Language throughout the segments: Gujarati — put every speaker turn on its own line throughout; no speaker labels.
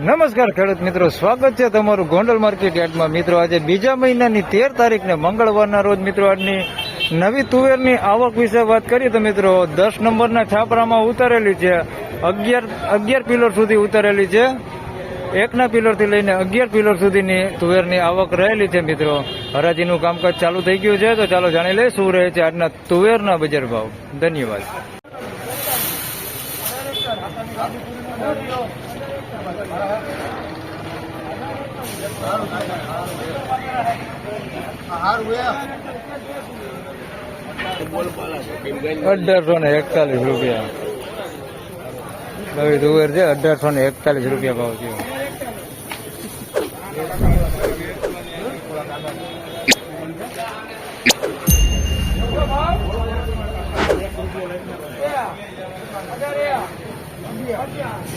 નમસ્કાર ખેડૂત મિત્રો, સ્વાગત છે તમારું ગોંડલ માર્કેટ યાર્ડમાં. મિત્રો, આજે બીજા મહિનાની તેર તારીખને મંગળવારના રોજ મિત્રો, આજની નવી તુવેરની આવક વિશે વાત કરીએ તો મિત્રો, દસ નંબરના છાપરામાં ઉતારેલી છે અગિયાર અગિયાર પિલર સુધી ઉતારેલી છે. એકના પિલરથી લઈને અગિયાર પિલર સુધીની તુવેરની આવક રહેલી છે મિત્રો. હરાજીનું કામકાજ ચાલુ થઈ ગયું છે, તો ચાલો જાણી લઈએ શું રહે છે આજના તુવેરના બજાર ભાવ. ધન્યવાદ. અઢારસો ને એકતાલીસ રૂપિયા. નવી તુવેર છે અઢારસો ને એકતાલીસ રૂપિયા ભાવ છે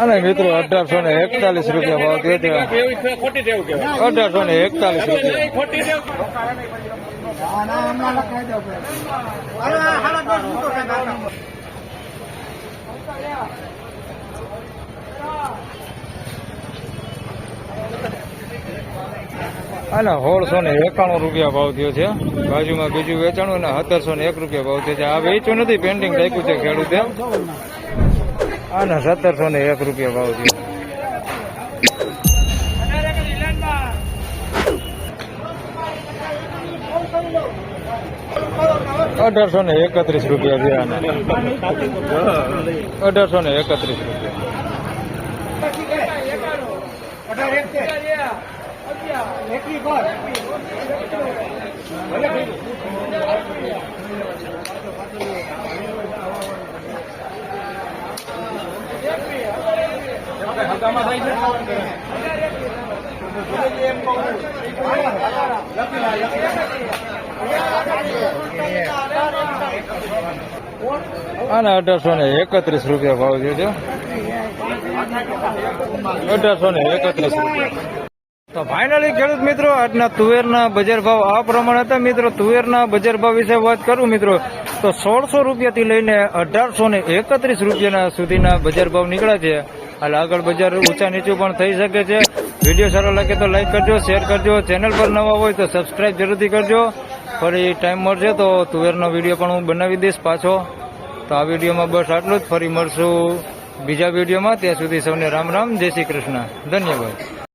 અને મિત્રો અઢારસો ને એકતાલીસ રૂપિયા ભાવ
દે કહેવાય.
અઢારસો ને એકતાલીસ રૂપિયા. અને સોળસો ને એકાણું રૂપિયા ભાવ થયો છે. બાજુમાં બીજું વેચાણું અને સત્તરસો ને એક રૂપિયા ભાવ થયો છે. આ વેચ્યું નથી પેન્ટિંગ રાખ્યું છે ખેડૂતે. અને સત્તરસો ને એક રૂપિયા ભાવ થયો. અઢારસો ને એકત્રીસ રૂપિયા આના. અઢારસો ને એકત્રીસ રૂપિયા. અને અઢારસો ને એકત્રીસ રૂપિયા ભાવ થયો છે. અઢારસો ને એકત્રીસ રૂપિયા. તો ફાઇનલી ખેડૂત મિત્રો, આજના તુવેરના બજાર ભાવ આ પ્રમાણે હતા. મિત્રો, તુવેરના બજાર ભાવ વિશે વાત કરું મિત્રો, તો સોળસો રૂપિયાથી લઈને અઢારસો ને એકત્રીસ રૂપિયાના સુધીના બજાર ભાવ નીકળ્યા છે. હાલ આગળ બજાર ઊંચા નીચું પણ થઈ શકે છે. વીડિયો સારો લાગે તો લાઈક કરજો, શેર કરજો. ચેનલ પર નવા હોય તો સબસ્ક્રાઈબ જરૂરથી કરજો. ફરી ટાઈમ મળશે તો તુવેરનો વીડિયો પણ હું બનાવી દઈશ પાછો. તો આ વિડીયોમાં બસ આટલું જ. ફરી મળશું બીજા વિડીયોમાં. ત્યાં સુધી સૌને રામ રામ. જય શ્રી કૃષ્ણ. ધન્યવાદ.